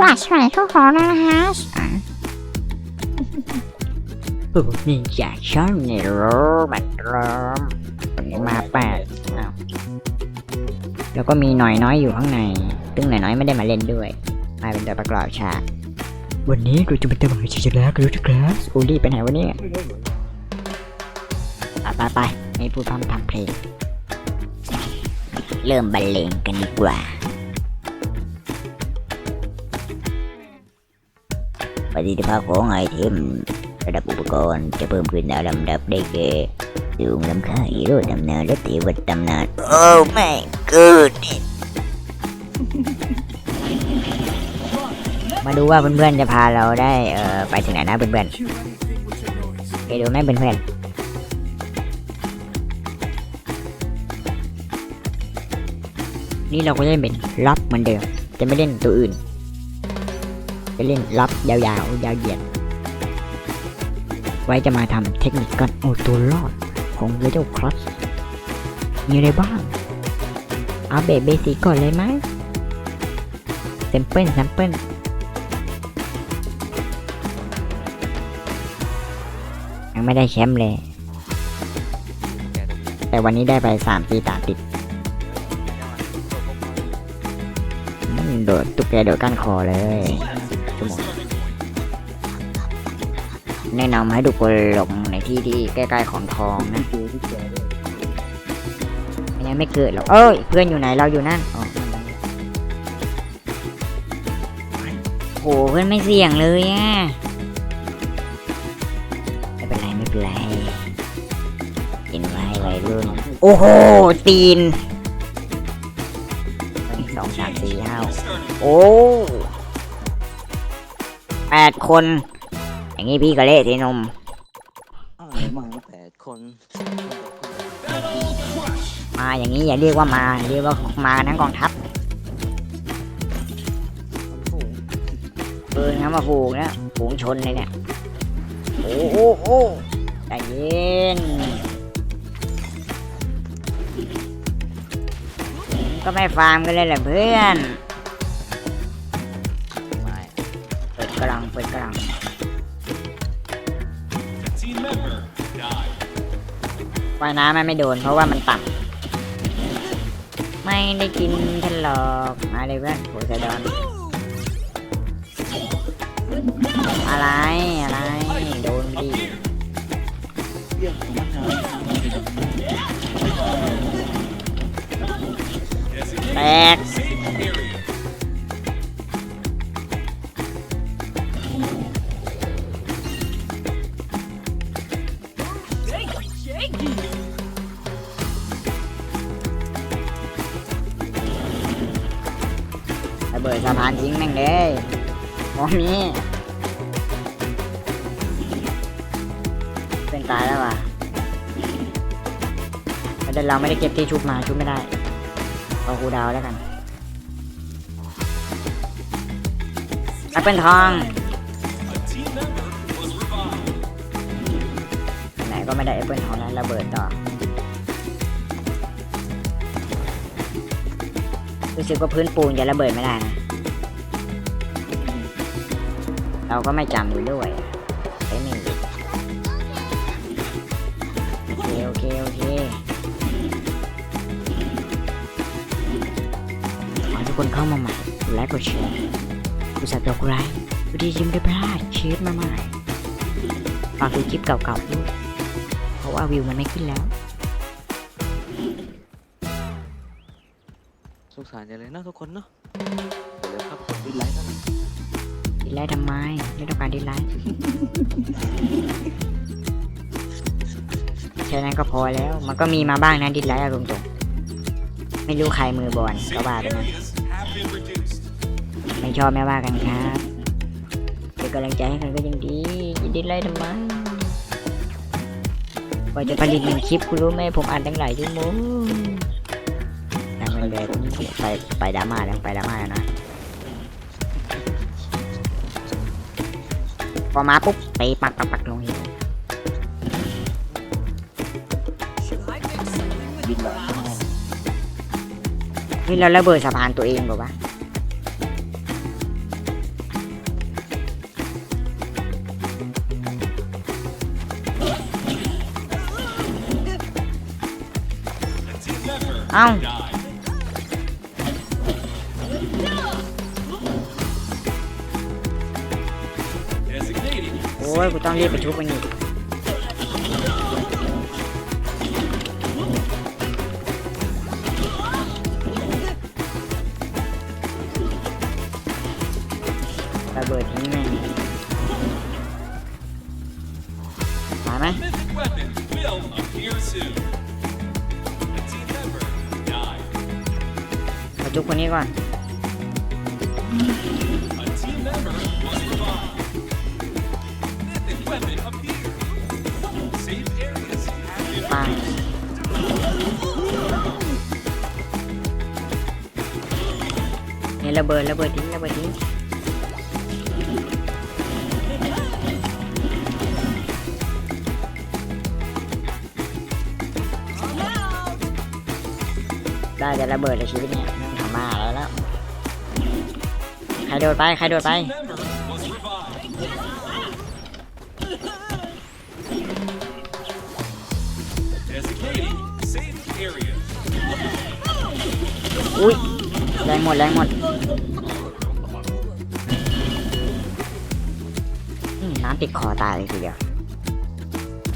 ว่าสวัสดีทุกคนนะฮะพวกนี้อยากชอบในโรมันรอมวันนี้มาแปดอ้าวแล้วก็มีหน่อยน้อยอยู่ข้างใน ซึ่งหน่อยน้อยไม่ได้มาเล่นด้วย มาเป็นตัวประกอบฉากวันนี้กูจะเป็นตัวบังชิจแล้วกูรู้ทุกคลาสอูรี่ไปไหนวะเนี่ยไปไปไปไม่พูดพร่ำทำเพลง เริ่มบรรเลงกันดีกว่า ประสิทธิภาพของไอเทมระดับอุปกรณ์จะเพิ่มขึ้นตามลำดับได้แก่สูงล้ำค่าฮีโร่ตำนานและเทวดตำนานโอ้ไม่กูดมาดูว่าเพื่อนๆจะพาเราได้เอ่อไปถึงไหนนะเพื่อนๆไปดูไหมเพื่อนๆนี่เราก็จะเล่นเป็นล็อบเหมือนเดิม จะไม่เล่นตัวอื่น จะเล่นล็อบยาวๆ ยาวเหยียด ไว้จะมาทำเทคนิคการเอาตัวรอดของเรเดลครอสมีอะไรบ้าง เอาเบเบสิก่อนเลยไหมเซมเปิลแซมเปิลยังไม่ได้แชมป์เลย แต่วันนี้ได้ไปสามปีตาติดโดดตุ๊กแกโดดก้านคอเลย แนะนำให้ทุกคนหลงในที่ที่ใกล้ๆของทองนะไม่งั้นไม่เกิดหรอกเอ้ย เพื่อนอยู่ไหนเราอยู่นั่นอ๋อโหเพื่อนไม่เสี่ยงเลยอะไม่เป็นไรไม่เป็นไรกินไว้วัยรุ่นโอ้โหตีนสองสามสี่ห้าโอ้แปดคน อย่างนี้พี่ก็เละทีนมอ้าวมาแปดคนมาอย่างนี้อย่าเรียกว่ามาเรียกว่ามาทั้งกองทัพโอ้โหเอองั้นมาฝูงนะฝูงชนเลยเนี่ยโอ้โหโอ้ใจเย็นก็ไม่ฟาร์มกันเลยแหละเพื่อน ว่ายน้ำมันไม่โดนเพราะว่ามันต่ำไม่ได้กินทันหรอกมาเลยเพื่อนโหไซดอนอะไรอะไรโดนดิแตก เบิดสะพานทิ้งแม่งเลยโอ้มีเป็นตายแล้วว่ะแต่เราไม่ได้เก็บที่ชุบมาชุบไม่ได้เอาคูดาวแล้วกันแอปเปิลทองไหนก็ไม่ได้แอปเปิลทองแล้วระเบิดต่อรู้สึกว่าพื้นปูนจะระเบิดไม่ได้นะ เราก็ไม่จำด้วยใช้ไม่หยุดโอเคโอเคโอเคขอทุกคนเข้ามาใหม่ไลค์กดแชร์กดซับสไครต์พอดียิ้มได้พลาดเชฟมาใหม่ฝากดูคลิปเก่าๆด้วยเพราะว่าวิวมันไม่ขึ้นแล้ว สงสารจังเลยนะทุกคนเนาะเดี๋ยวครับกดไลค์กันดี ไลท์ทำไมไม่ต้องการดีไลท์แค่นั้นก็พอแล้ว มันก็มีมาบ้างนะดีไลท์อารมณ์ตก ไม่รู้ใครมือบอลก็ว่าไปนะ Areas have been reduced. ไม่ชอบไม่ว่ากันครับเป็นกำลังใจให้กันก็ยังดียินดีไล่ทำไมกว่าจะผลิตหนึ่งคลิปคุณรู้ไหมผมอ่านตั้งหลายชั่วโมงทางมันแบบไปไปดราม่าแล้วไปดราม่าแล้วนะ พอมาปุ๊บไปปักปักปักลงหินบินลอาเฮ้ยเราระเบิดสะพานตัวเองบอกว่าเอ้า ยกูต้องรีบไปชุบมันอีกระเบิดทิ้งแม่งมาไหม mythic weapon will appear soon. A team member died. มาชุบคนนี้ก่อน ระเบิดระเบิดทิ้งระเบิดทิ้งได้แต่ระเบิดในชีวิตเนี่ยไม่ต้องทำมาอะไรแล้ว ใครโดดไป ใครโดดไป member was revived. Designating safe areas. อุ้ย แรงหมดแรงหมดน้ำติดคอตายเลยทีเดียว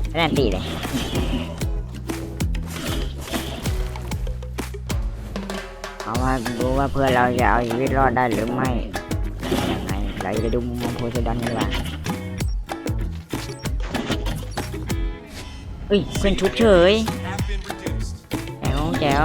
ไม่ได้ตีเลยเอาว่ารู้ว่าเพื่อนเราจะเอาชีวิตรอดได้หรือไม่ยังไงเราจะไปดูมุมมองโพไซดอนดีกว่าเฮ้ยเพื่อนชุบเฉยแจ๋วแจ๋ว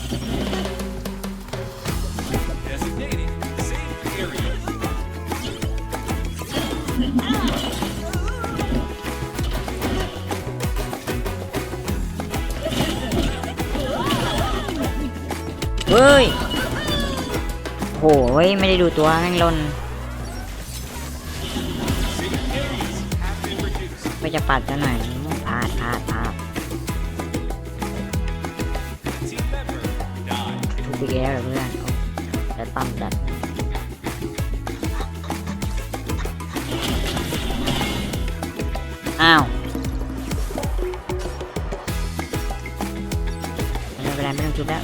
เฮ้ยโหยไม่ได้ดูตัวแม่งลนไม่จะปัดซะหน่อยพลาดพลาดพลาด Team member died. ทุกปีแล้วเพื่อนแต่ปั๊มจัดอ้าวไม่เป็นไรไม่ต้องชุบแล้ว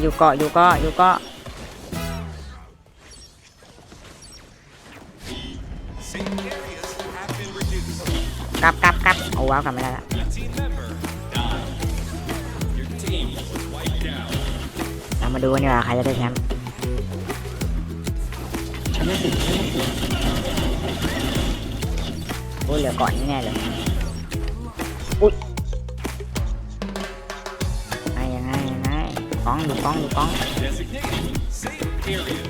อยู่เกาะอยู่เกาะอยู่เกาะกลับกลับกลับเอาว้าวกลับไม่ได้ละเรามาดูกันดีกว่าใครจะได้แชมป์ โอ้ยเหลือเก่อนนี่แน่เลยอุ้ยไงยังไงยังไงกล้องดูกล้องดูกล้อง Designating safe areas.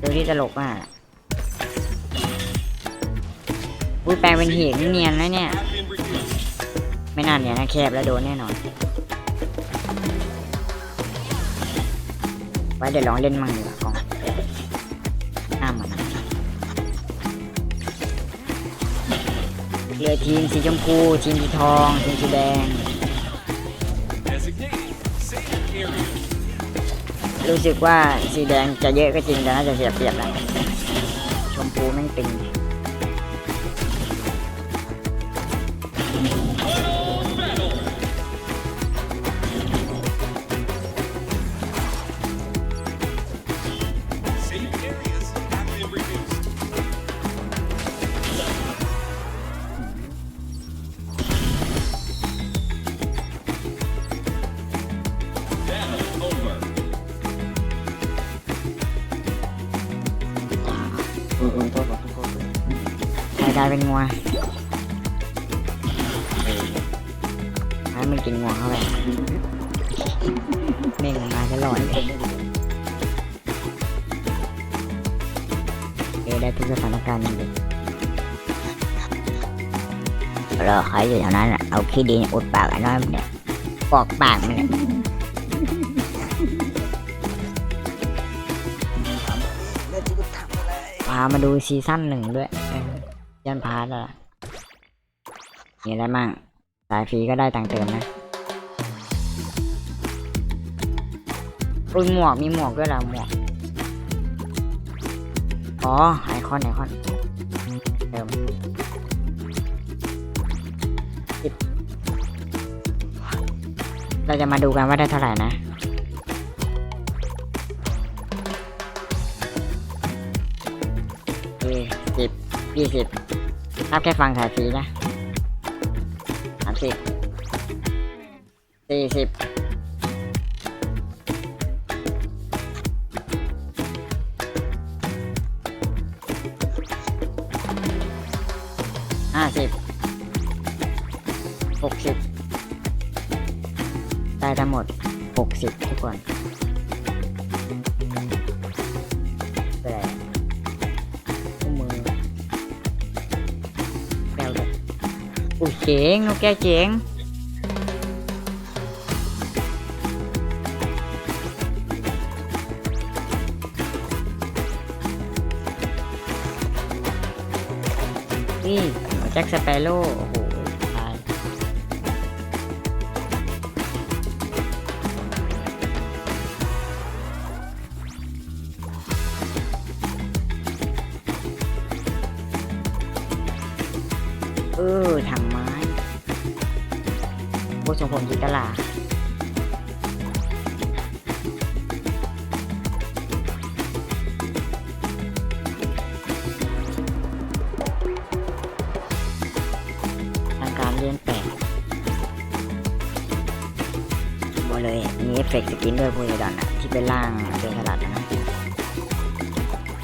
ดูที่ตลกอะอุ้ยแปลงเป็นหีบนี่เนียนนะเนี่ย Have been reduced. ไม่น่าเนียนนะแคบแล้วโดนแน่นอน ไว้เดี๋ยวลองเล่นมั่งดีกว่าก่องห้ามมันเลือทีมสีชมพูทีมสีทองทีมสีแดง รู้สึกว่าสีแดงจะเยอะก็จริงแต่น่าจะเสียเปรียบแล้วชมพูแม่งตึง กลายเป็นงวงให้มันกินงวงเข้าไปเม่งมาตลอดเลยเอได้ทุกสถานการณ์เลยรอใครอยู่แถวนั้นเอาขี้ดินอุดปากไอ้น้อยเนี่ยปอกปากมันเนี่ยพามาดูซีซั่นหนึ่งด้วย เออยันพาร์ทอะมีอะไรมั่งสายฟรีก็ได้ตังเติมนะอุ้ยหมวกมีหมวกด้วยเหรอหมวก อ๋อไอคอนไอคอนเติมสิบเราจะมาดูกันว่าได้เท่าไหร่นะสิบยี่สิบ นับแค่ฟังสายฟรีนะสามสิบสี่สิบห้าสิบหกสิบได้ทั้งหมดหกสิบทุกคน เจ๋งนกแก้วเจ๋งนี่แจ็คสเปโร่โอ้โหตายเออถังไม้ โบทรงผมจิตลาทางการเรียนแปลกบอเลยมีเอฟเฟกต์สกินด้วยพูดดอนอะที่เป็นร่างเป็นฉลาดนะ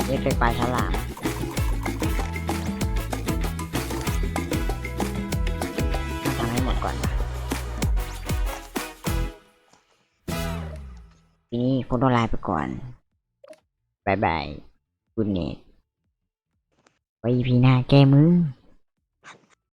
เอฟเฟกต์ปลายฉลามทำให้หมดก่อนว่ะ นี้คงต้องลาไปก่อนบายบาย คุณเนตไว้พีหน้าแก้มือ